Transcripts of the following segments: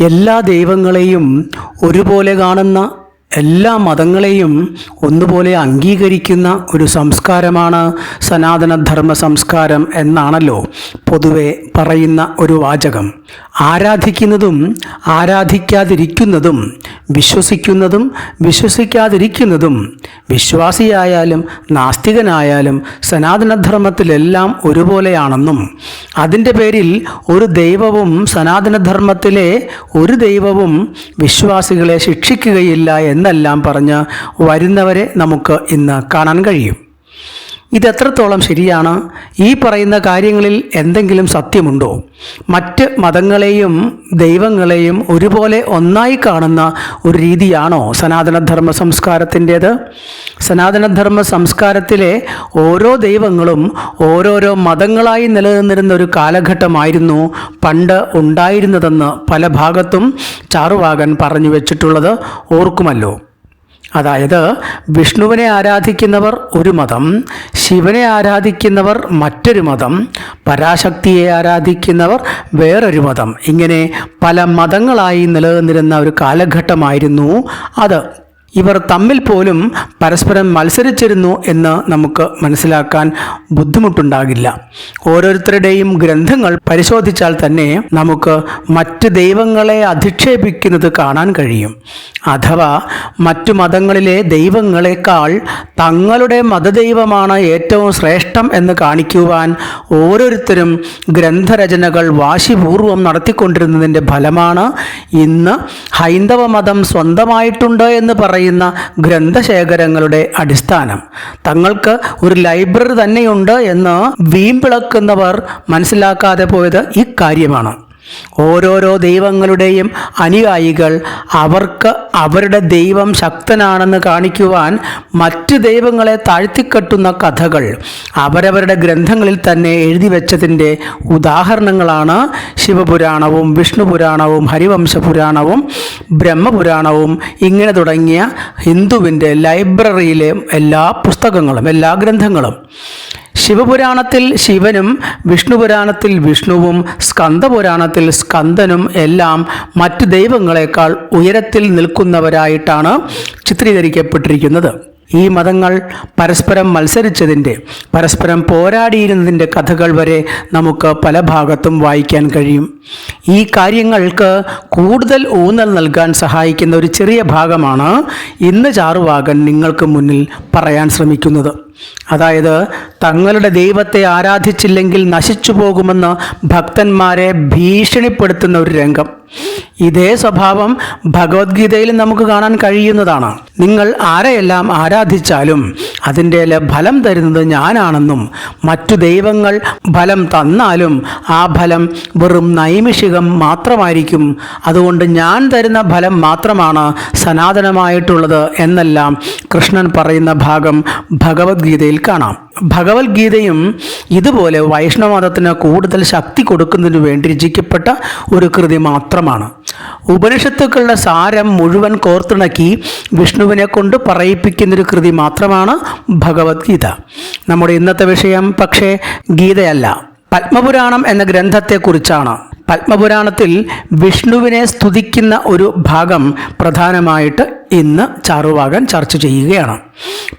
എല്ലാ ദൈവങ്ങളെയും ഒരുപോലെ കാണുന്ന എല്ലാ മതങ്ങളെയും ഒന്നുപോലെ അംഗീകരിക്കുന്ന ഒരു സംസ്കാരമാണ് സനാതനധർമ്മ സംസ്കാരം എന്നാണല്ലോ പൊതുവെ പറയുന്ന ഒരു വാചകം. ആരാധിക്കുന്നതും ആരാധിക്കാതിരിക്കുന്നതും വിശ്വസിക്കുന്നതും വിശ്വസിക്കാതിരിക്കുന്നതും വിശ്വാസിയായാലും നാസ്തികനായാലും സനാതനധർമ്മത്തിലെല്ലാം ഒരുപോലെയാണെന്നും അതിന്റെ പേരിൽ ഒരു ദൈവവും സനാതനധർമ്മത്തിലെ ഒരു ദൈവവും വിശ്വാസികളെ ശിക്ഷിക്കുകയില്ല എന്നെല്ലാം പറഞ്ഞ് വരുന്നവരെ നമുക്ക് ഇന്ന് കാണാൻ കഴിയും. ഇതെത്രത്തോളം ശരിയാണ്? ഈ പറയുന്ന കാര്യങ്ങളിൽ എന്തെങ്കിലും സത്യമുണ്ടോ? മറ്റ് മതങ്ങളെയും ദൈവങ്ങളെയും ഒരുപോലെ ഒന്നായി കാണുന്ന ഒരു രീതിയാണോ സനാതനധർമ്മ സംസ്കാരത്തിന്റേത്? സനാതനധർമ്മ സംസ്കാരത്തിലെ ഓരോ ദൈവങ്ങളും ഓരോരോ മതങ്ങളായി നിലനിന്നിരുന്ന ഒരു കാലഘട്ടമായിരുന്നു പണ്ട് ഉണ്ടായിരുന്നതെന്ന് പല ഭാഗത്തും ചാറുവാകൻ പറഞ്ഞു വെച്ചിട്ടുള്ളത് ഓർക്കുമല്ലോ. അതായത് വിഷ്ണുവിനെ ആരാധിക്കുന്നവർ ഒരു മതം ശിവനെ ആരാധിക്കുന്നവർ മറ്റൊരു മതം പരാശക്തിയെ ആരാധിക്കുന്നവർ വേറൊരു മതം. ഇങ്ങനെ പല മതങ്ങളായി നിലനിന്നിരുന്ന ഒരു കാലഘട്ടമായിരുന്നു അത്. ഇവർ തമ്മിൽ പോലും പരസ്പരം മത്സരിച്ചിരുന്നു എന്ന് നമുക്ക് മനസ്സിലാക്കാൻ ബുദ്ധിമുട്ടുണ്ടാകില്ല. ഓരോരുത്തരുടെയും ഗ്രന്ഥങ്ങൾ പരിശോധിച്ചാൽ തന്നെ നമുക്ക് മറ്റ് ദൈവങ്ങളെ അധിക്ഷേപിക്കുന്നത് കാണാൻ കഴിയും. അഥവാ മറ്റു മതങ്ങളിലെ ദൈവങ്ങളെക്കാൾ തങ്ങളുടെ മതദൈവമാണ് ഏറ്റവും ശ്രേഷ്ഠം എന്ന് കാണിക്കുവാൻ ഓരോരുത്തരും ഗ്രന്ഥരചനകൾ വാശിപൂർവം നടത്തിക്കൊണ്ടിരുന്നതിന്റെ ഫലമാണ് ഇന്ന് ഹൈന്ദവ മതം സ്വന്തമായിട്ടുണ്ട് എന്ന് പറയുന്ന ഗ്രന്ഥശേഖരങ്ങളുടെ അടിസ്ഥാനം. തങ്ങൾക്ക് ഒരു ലൈബ്രറി തന്നെയുണ്ട് എന്ന് വീമ്പിളക്കുന്നവർ മനസ്സിലാക്കാതെ പോയത് ഇക്കാര്യമാണ് ഓരോരോ ദൈവങ്ങളുടെയും അനുയായികൾ അവർക്ക് അവരുടെ ദൈവം ശക്തനാണെന്ന് കാണിക്കുവാൻ മറ്റ് ദൈവങ്ങളെ താഴ്ത്തിക്കെട്ടുന്ന കഥകൾ അവരവരുടെ ഗ്രന്ഥങ്ങളിൽ തന്നെ എഴുതി വെച്ചതിന്റെ ഉദാഹരണങ്ങളാണ് ശിവപുരാണവും വിഷ്ണുപുരാണവും ഹരിവംശ പുരാണവും ബ്രഹ്മപുരാണവും ഇങ്ങനെ തുടങ്ങിയ ഹിന്ദുവിന്റെ ലൈബ്രറിയിലെ എല്ലാ പുസ്തകങ്ങളും എല്ലാ ഗ്രന്ഥങ്ങളും. ശിവപുരാണത്തിൽ ശിവനും വിഷ്ണുപുരാണത്തിൽ വിഷ്ണുവും സ്കന്ദപുരാണത്തിൽ സ്കന്ദനും എല്ലാം മറ്റു ദൈവങ്ങളെക്കാൾ ഉയരത്തിൽ നിൽക്കുന്നവരായിട്ടാണ് ചിത്രീകരിക്കപ്പെട്ടിരിക്കുന്നത്. ഈ മതങ്ങൾ പരസ്പരം മത്സരിച്ചതിന്റെ പരസ്പരം പോരാടിയിരുന്നതിന്റെ കഥകൾ വരെ നമുക്ക് പല ഭാഗത്തും വായിക്കാൻ കഴിയും. ഈ കാര്യങ്ങൾക്ക് കൂടുതൽ ഊന്നൽ നൽകാൻ സഹായിക്കുന്ന ഒരു ചെറിയ ഭാഗമാണ് ഇന്ന് ചാറുവാകൻ നിങ്ങൾക്ക് മുന്നിൽ പറയാൻ ശ്രമിക്കുന്നത്. അതായത് തങ്ങളുടെ ദൈവത്തെ ആരാധിച്ചില്ലെങ്കിൽ നശിച്ചു പോകുമെന്ന് ഭക്തന്മാരെ ഭീഷണിപ്പെടുത്തുന്ന ഒരു രംഗം. ഇതേ സ്വഭാവം ഭഗവത്ഗീതയിൽ നമുക്ക് കാണാൻ കഴിയുന്നതാണ്. നിങ്ങൾ ആരെയെല്ലാം ആരാധിച്ചാലും അതിന്റെ ഫലം തരുന്നത് ഞാനാണെന്നും മറ്റു ദൈവങ്ങൾ ഫലം തന്നാലും ആ ഫലം വെറും നൈമിഷികം മാത്രമായിരിക്കും. അതുകൊണ്ട് ഞാൻ തരുന്ന ഫലം മാത്രമാണ് സനാതനമായിട്ടുള്ളത് എന്നെല്ലാം കൃഷ്ണൻ പറയുന്ന ഭാഗം ഭഗവത്ഗീതയിൽ കാണാം. ഭഗവത്ഗീതയും ഇതുപോലെ വൈഷ്ണവമതത്തിന് കൂടുതൽ ശക്തി കൊടുക്കുന്നതിന് വേണ്ടി രചിക്കപ്പെട്ട ഒരു കൃതി മാത്രമാണ്. ഉപനിഷത്തുക്കളുടെ സാരം മുഴുവൻ കോർത്തിണക്കി വിഷ്ണുവിനെ കൊണ്ട് പറയിപ്പിക്കുന്നൊരു കൃതി മാത്രമാണ് ഭഗവത്ഗീത. നമ്മുടെ ഇന്നത്തെ വിഷയം പക്ഷേ ഗീതയല്ല. പത്മപുരാണം എന്ന ഗ്രന്ഥത്തെക്കുറിച്ചാണ്. പത്മപുരാണത്തിൽ വിഷ്ണുവിനെ സ്തുതിക്കുന്ന ഒരു ഭാഗം പ്രധാനമായിട്ട് ഇന്ന് ചാറുവാകൻ ചർച്ച ചെയ്യുകയാണ്.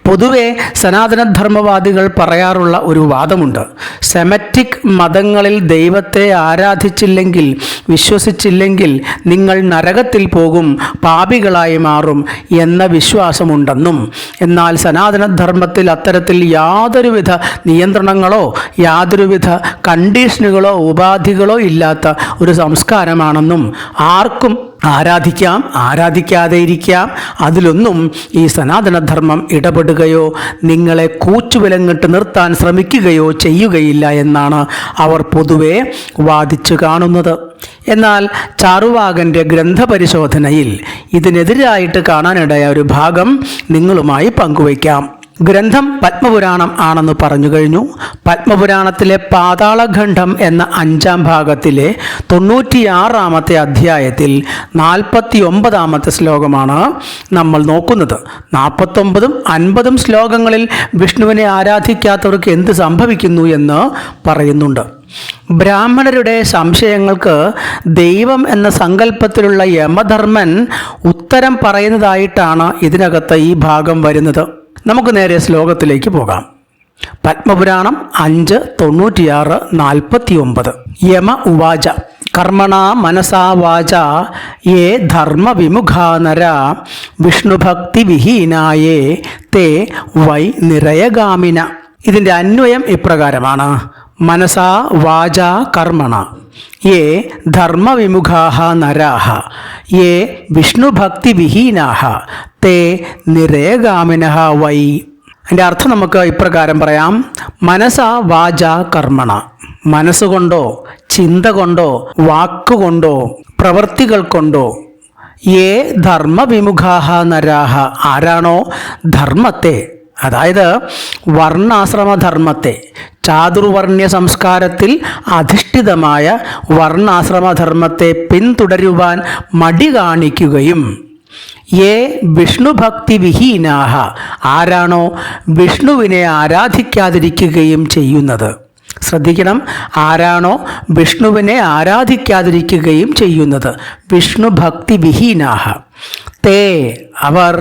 പൊതുവെ സനാതനധർമ്മവാദികൾ പറയാറുള്ള ഒരു വാദമുണ്ട്. സെമറ്റിക് മതങ്ങളിൽ ദൈവത്തെ ആരാധിച്ചില്ലെങ്കിൽ വിശ്വസിച്ചില്ലെങ്കിൽ നിങ്ങൾ നരകത്തിൽ പോകും പാപികളായി മാറും എന്ന വിശ്വാസമുണ്ടെന്നും എന്നാൽ സനാതനധർമ്മത്തിൽ അത്തരത്തിൽ യാതൊരുവിധ നിയന്ത്രണങ്ങളോ യാതൊരുവിധ കണ്ടീഷനുകളോ ഉപാധികളോ ഇല്ലാത്ത ഒരു സംസ്കാരമാണെന്നും ആർക്കും ആരാധിക്കാം ആരാധിക്കാതെ ഇരിക്കാം. അതിലൊന്നും ഈ സനാതനധർമ്മം ഇടപെടുകയോ നിങ്ങളെ കൂച്ചുവിലങ്ങിട്ട് നിർത്താൻ ശ്രമിക്കുകയോ ചെയ്യുകയില്ല എന്നാണ് അവർ പൊതുവെ വാദിച്ചു കാണുന്നത്. എന്നാൽ ചാറുവാകന്റെ ഗ്രന്ഥപരിശോധനയിൽ ഇതിനെതിരായിട്ട് കാണാനിടയ ഒരു ഭാഗം നിങ്ങളുമായി പങ്കുവയ്ക്കാം. ഗ്രന്ഥം പത്മപുരാണം ആണെന്ന് പറഞ്ഞു കഴിഞ്ഞു. പത്മപുരാണത്തിലെ പാതാളഖണ്ഡം എന്ന അഞ്ചാം ഭാഗത്തിലെ തൊണ്ണൂറ്റിയാറാമത്തെ അധ്യായത്തിൽ നാൽപ്പത്തി ഒമ്പതാമത്തെ ശ്ലോകമാണ് നമ്മൾ നോക്കുന്നത്. നാൽപ്പത്തൊമ്പതും അൻപതും ശ്ലോകങ്ങളിൽ വിഷ്ണുവിനെ ആരാധിക്കാത്തവർക്ക് എന്ത് സംഭവിക്കുന്നു എന്ന് പറയുന്നുണ്ട്. ബ്രാഹ്മണരുടെ സംശയങ്ങൾക്ക് ദൈവം എന്ന സങ്കല്പത്തിലുള്ള യമധർമ്മൻ ഉത്തരം പറയുന്നതായിട്ടാണ് ഇതിനകത്ത് ഈ ഭാഗം വരുന്നത്. നമുക്ക് നേരെ ശ്ലോകത്തിലേക്ക് പോകാം. പത്മപുരാണം അഞ്ച് തൊണ്ണൂറ്റിയാറ് നാൽപ്പത്തി ഒമ്പത് യമ ഉവാച. കർമ്മണ മനസാ വാച. യേ ധർമ്മവിമുഖാനര. വിഷ്ണുഭക്തി വിഹീനായേ. തേ വൈ നിരയഗാമിന. ഇതിന്റെ അന്വയം ഇപ്രകാരമാണ്. മനസാ വാച കർമ്മണ. യേ ധർമ്മവിമുഖാഹ നരാഹ യേ വിഷ്ണുഭക്തിവിഹീനാഹ തേ നിരേഗാമിനഹ വൈ. അതിന്റെ അർത്ഥം നമുക്ക് ഇപ്രകാരം പറയാം. മനസ വാച കർമ്മണ മനസ്സുകൊണ്ടോ ചിന്ത കൊണ്ടോ വാക്കുകൊണ്ടോ പ്രവൃത്തികൾ കൊണ്ടോ ഏ ധർമ്മവിമുഖാഹ നരാഹ ആരാണോ ധർമ്മത്തെ. അതായത് വർണാശ്രമധർമ്മത്തെ ചാതുർവർണ്യ സംസ്കാരത്തിൽ അധിഷ്ഠിതമായ വർണാശ്രമധർമ്മത്തെ പിന്തുടരുവാൻ മടി കാണിക്കുകയും ഏ വിഷ്ണുഭക്തി വിഹീനാഹ ആരാണോ വിഷ്ണുവിനെ ആരാധിക്കാതിരിക്കുകയും ചെയ്യുന്നത്. ശ്രദ്ധിക്കണം ആരാണോ വിഷ്ണുവിനെ ആരാധിക്കാതിരിക്കുകയും ചെയ്യുന്നത്. വിഷ്ണുഭക്തി വിഹീനാഹ. തേ അവർ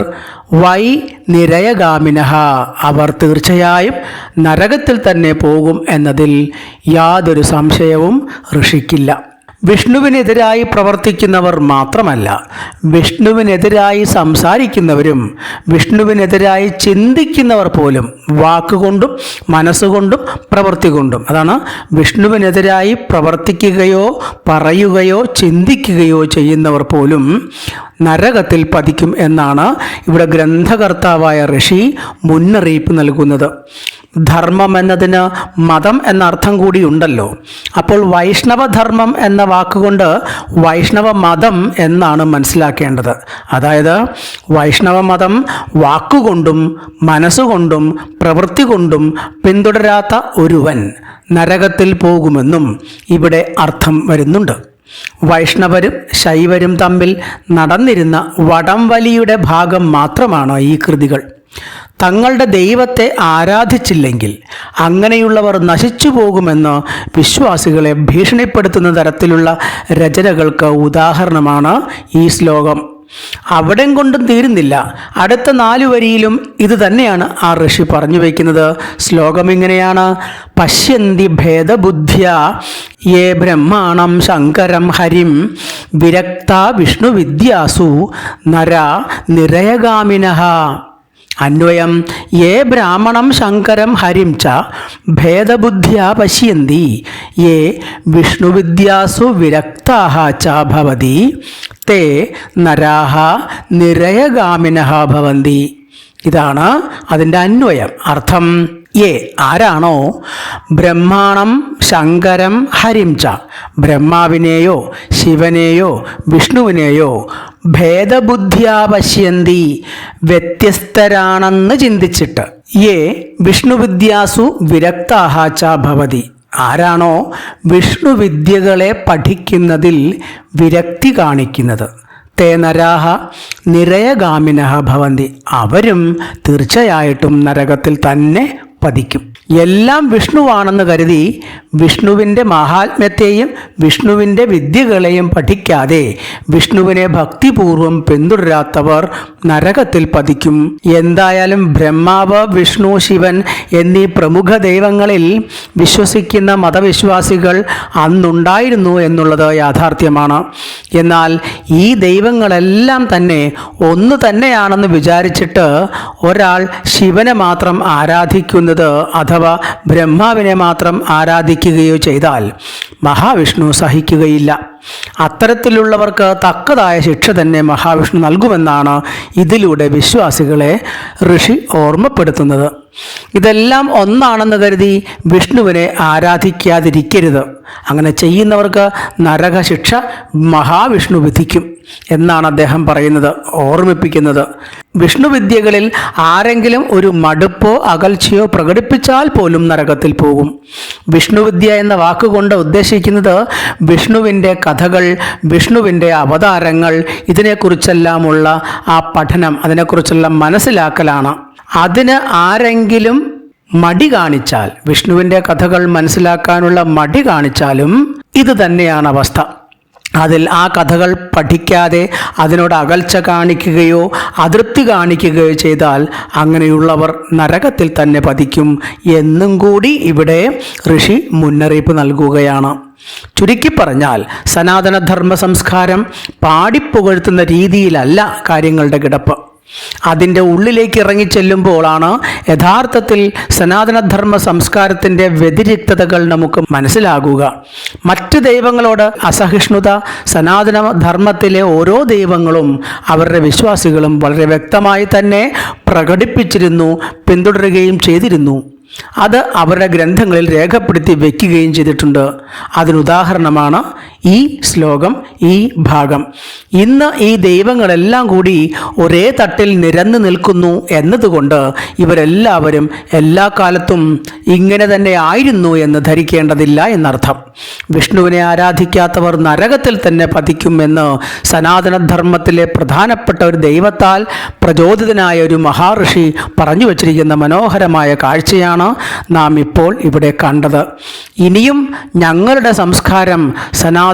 വൈ നിരയഗാമിനഹ. അവർ തീർച്ചയായും നരകത്തിൽ തന്നെ പോകും എന്നതിൽ യാതൊരു സംശയവും ഋഷിക്കില്ല. വിഷ്ണുവിനെതിരായി പ്രവർത്തിക്കുന്നവർ മാത്രമല്ല വിഷ്ണുവിനെതിരായി സംസാരിക്കുന്നവരും വിഷ്ണുവിനെതിരായി ചിന്തിക്കുന്നവർ പോലും വാക്കുകൊണ്ടും മനസ്സുകൊണ്ടും പ്രവൃത്തി കൊണ്ടും. അതാണ് വിഷ്ണുവിനെതിരായി പ്രവർത്തിക്കുകയോ പറയുകയോ ചിന്തിക്കുകയോ ചെയ്യുന്നവർ പോലും നരകത്തിൽ പതിക്കും എന്നാണ് ഇവിടെ ഗ്രന്ഥകർത്താവായ ഋഷി മുന്നറിയിപ്പ് നൽകുന്നത്. ധർമ്മം എന്നതിന് മതം എന്ന അർത്ഥം കൂടിയുണ്ടല്ലോ അപ്പോൾ വൈഷ്ണവധർമ്മം എന്ന വാക്കുകൊണ്ട് വൈഷ്ണവ മതം എന്നാണ് മനസ്സിലാക്കേണ്ടത്. അതായത് വൈഷ്ണവ മതം വാക്കുകൊണ്ടും മനസ്സുകൊണ്ടും പ്രവൃത്തി കൊണ്ടും പിന്തുടരാത്ത ഒരുവൻ നരകത്തിൽ പോകുമെന്നും ഇവിടെ അർത്ഥം വരുന്നുണ്ട്. വൈഷ്ണവരും ശൈവരും തമ്മിൽ നടന്നിരുന്ന വടംവലിയുടെ ഭാഗം മാത്രമാണ് ഈ കൃതികൾ. തങ്ങളുടെ ദൈവത്തെ ആരാധിച്ചില്ലെങ്കിൽ അങ്ങനെയുള്ളവർ നശിച്ചു പോകുമെന്ന് വിശ്വാസികളെ ഭീഷണിപ്പെടുത്തുന്ന തരത്തിലുള്ള രചനകൾക്ക് ഉദാഹരണമാണ് ഈ ശ്ലോകം. അവിടം കൊണ്ടും തീരുന്നില്ല. അടുത്ത നാലു വരിയിലും ഇത് തന്നെയാണ് ആ ഋഷി പറഞ്ഞു വയ്ക്കുന്നത് ശ്ലോകം ഇങ്ങനെയാണ്. പശ്യന്തി ഭേദബുദ്ധ്യ യേ ബ്രഹ്മാണം ശങ്കരം ഹരിം വിരക്ത വിഷ്ണു വിദ്യാസു നര നിരയഗാമിനഃ അന്വയം യേ ബ്രാഹ്മണം ശങ്കരം ഹരിം ച ഭേദബുദ്ധ്യാ പശ്യന്തി യേ വിഷ്ണുവിദ്യാസു വിരക്താഹ ച ഭവതി തേ നരാഹ നിരയഗാമിനി ഇതാണ് അതിന്റെ അന്വയം. അർത്ഥം ഏ ആരാണോ? ബ്രഹ്മാണം ശങ്കരം ഹരിം ച. ബ്രഹ്മാവിനെയോ ശിവനെയോ വിഷ്ണുവിനെയോ ഭേദബുദ്ധ്യാ പശ്യന്തി വ്യത്യസ്തരാണെന്ന് ചിന്തിച്ചിട്ട്. യേ വിഷ്ണുവിദ്യാസു വിരക്താഹ ച ഭവതി. ആരാണോ വിഷ്ണുവിദ്യകളെ പഠിക്കുന്നതിൽ വിരക്തി കാണിക്കുന്നത്. തേ നരാഹ നിരയഗാമിനഹ ഭവന്തി. അവരും തീർച്ചയായിട്ടും നരകത്തിൽ തന്നെ പതിക്കും. എല്ലാം വിഷ്ണുവാണെന്ന് കരുതി വിഷ്ണുവിന്റെ മഹാത്മ്യത്തെയും വിഷ്ണുവിന്റെ വിദ്യകളെയും പഠിക്കാതെ വിഷ്ണുവിനെ ഭക്തിപൂർവം പിന്തുടരാത്തവർ നരകത്തിൽ പതിക്കും. എന്തായാലും ബ്രഹ്മാവ് വിഷ്ണു ശിവൻ എന്നീ പ്രമുഖ ദൈവങ്ങളിൽ വിശ്വസിക്കുന്ന മതവിശ്വാസികൾ അന്നുണ്ടായിരുന്നു എന്നുള്ളത് യാഥാർത്ഥ്യമാണ്. എന്നാൽ ഈ ദൈവങ്ങളെല്ലാം തന്നെ ഒന്ന് തന്നെയാണെന്ന് വിചാരിച്ചിട്ട് ഒരാൾ ശിവനെ മാത്രം ആരാധിക്കുന്നത് അഥവാ ബ്രഹ്മാവിനെ മാത്രം ആരാധിക്കുകയോ ചെയ്താൽ മഹാവിഷ്ണു സഹിക്കുകയില്ല. അത്തരത്തിലുള്ളവർക്ക് തക്കതായ ശിക്ഷ തന്നെ മഹാവിഷ്ണു നൽകുമെന്നാണ് ഇതിലൂടെ വിശ്വാസികളെ ഋഷി ഓർമ്മപ്പെടുത്തുന്നത്. ഇതെല്ലാം ഒന്നാണെന്ന് കരുതി വിഷ്ണുവിനെ ആരാധിക്കാതിരിക്കരുത്. അങ്ങനെ ചെയ്യുന്നവർക്ക് നരകശിക്ഷ മഹാവിഷ്ണു വിധിക്കും. എന്നാണ് അദ്ദേഹം പറയുന്നത് ഓർമ്മിപ്പിക്കുന്നത്. വിഷ്ണുവിദ്യകളിൽ ആരെങ്കിലും ഒരു മടുപ്പോ അകൽച്ചയോ പ്രകടിപ്പിച്ചാൽ പോലും നരകത്തിൽ പോകും. വിഷ്ണുവിദ്യ എന്ന വാക്കുകൊണ്ട് ഉദ്ദേശിക്കുന്നത് വിഷ്ണുവിന്റെ കഥകൾ വിഷ്ണുവിന്റെ അവതാരങ്ങൾ ഇതിനെക്കുറിച്ചെല്ലാമുള്ള ആ പഠനം അതിനെക്കുറിച്ചുള്ള മനസ്സിലാക്കലാണ്. അതിന് ആരെങ്കിലും മടി കാണിച്ചാൽ വിഷ്ണുവിന്റെ കഥകൾ മനസ്സിലാക്കാനുള്ള മടി കാണിച്ചാലും ഇത് തന്നെയാണ് അവസ്ഥ. അതിൽ ആ കഥകൾ പഠിക്കാതെ അതിനോട് അകൽച്ച കാണിക്കുകയോ അതൃപ്തി കാണിക്കുകയോ ചെയ്താൽ അങ്ങനെയുള്ളവർ നരകത്തിൽ തന്നെ പതിക്കും എന്നും കൂടി ഇവിടെ ഋഷി മുന്നറിയിപ്പ് നൽകുകയാണ്. ചുരുക്കി പറഞ്ഞാൽ സനാതനധർമ്മ സംസ്കാരം പാടിപ്പുകഴ്ത്തുന്ന രീതിയിലല്ല കാര്യങ്ങളുടെ കിടപ്പ്. അതിന്റെ ഉള്ളിലേക്ക് ഇറങ്ങിച്ചെല്ലുമ്പോഴാണ് യഥാർത്ഥത്തിൽ സനാതനധർമ്മ സംസ്കാരത്തിന്റെ വ്യതിരിക്തതകൾ നമുക്ക് മനസ്സിലാകുക. മറ്റ് ദൈവങ്ങളോട് അസഹിഷ്ണുത സനാതന ധർമ്മത്തിലെ ഓരോ ദൈവങ്ങളും അവരുടെ വിശ്വാസികളും വളരെ വ്യക്തമായി തന്നെ പ്രകടിപ്പിച്ചിരുന്നു പിന്തുടരുകയും ചെയ്തിരുന്നു. അത് അവരുടെ ഗ്രന്ഥങ്ങളിൽ രേഖപ്പെടുത്തി വയ്ക്കുകയും ചെയ്തിട്ടുണ്ട്. അതിനുദാഹരണമാണ് ഈ ശ്ലോകം ഈ ഭാഗം. ഇന്ന് ഈ ദൈവങ്ങളെല്ലാം കൂടി ഒരേ തട്ടിൽ നിരന്നു നിൽക്കുന്നു എന്നതുകൊണ്ട് ഇവരെല്ലാവരും എല്ലാ കാലത്തും ഇങ്ങനെ തന്നെ ആയിരുന്നു എന്ന് ധരിക്കേണ്ടതില്ല എന്നർത്ഥം. വിഷ്ണുവിനെ ആരാധിക്കാത്തവർ നരകത്തിൽ തന്നെ പതിക്കുമെന്ന് സനാതനധർമ്മത്തിലെ പ്രധാനപ്പെട്ട ഒരു ദൈവത്താൽ പ്രചോദിതനായ ഒരു മഹാഋഷി പറഞ്ഞു വച്ചിരിക്കുന്ന മനോഹരമായ കാഴ്ചയാണ് നാം ഇപ്പോൾ ഇവിടെ കണ്ടത്. ഇനിയും ഞങ്ങളുടെ സംസ്കാരം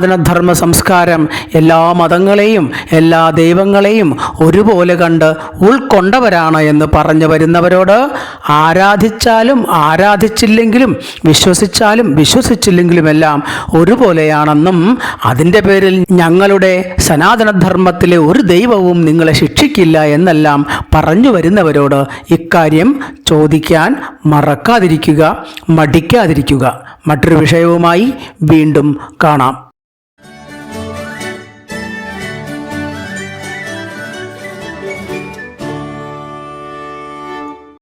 സനാതനധർമ്മ സംസ്കാരം എല്ലാ മതങ്ങളെയും എല്ലാ ദൈവങ്ങളെയും ഒരുപോലെ കണ്ട് ഉൾക്കൊണ്ടവരാണ് എന്ന് പറഞ്ഞു വരുന്നവരോട് ആരാധിച്ചാലും ആരാധിച്ചില്ലെങ്കിലും വിശ്വസിച്ചാലും വിശ്വസിച്ചില്ലെങ്കിലും എല്ലാം ഒരുപോലെയാണെന്നും അതിന്റെ പേരിൽ ഞങ്ങളുടെ സനാതനധർമ്മത്തിലെ ഒരു ദൈവവും നിങ്ങളെ ശിക്ഷിക്കില്ല എന്നെല്ലാം പറഞ്ഞു വരുന്നവരോട് ഇക്കാര്യം ചോദിക്കാൻ മറക്കാതിരിക്കുക മടിക്കാതിരിക്കുക. മറ്റൊരു വിഷയവുമായി വീണ്ടും കാണാം.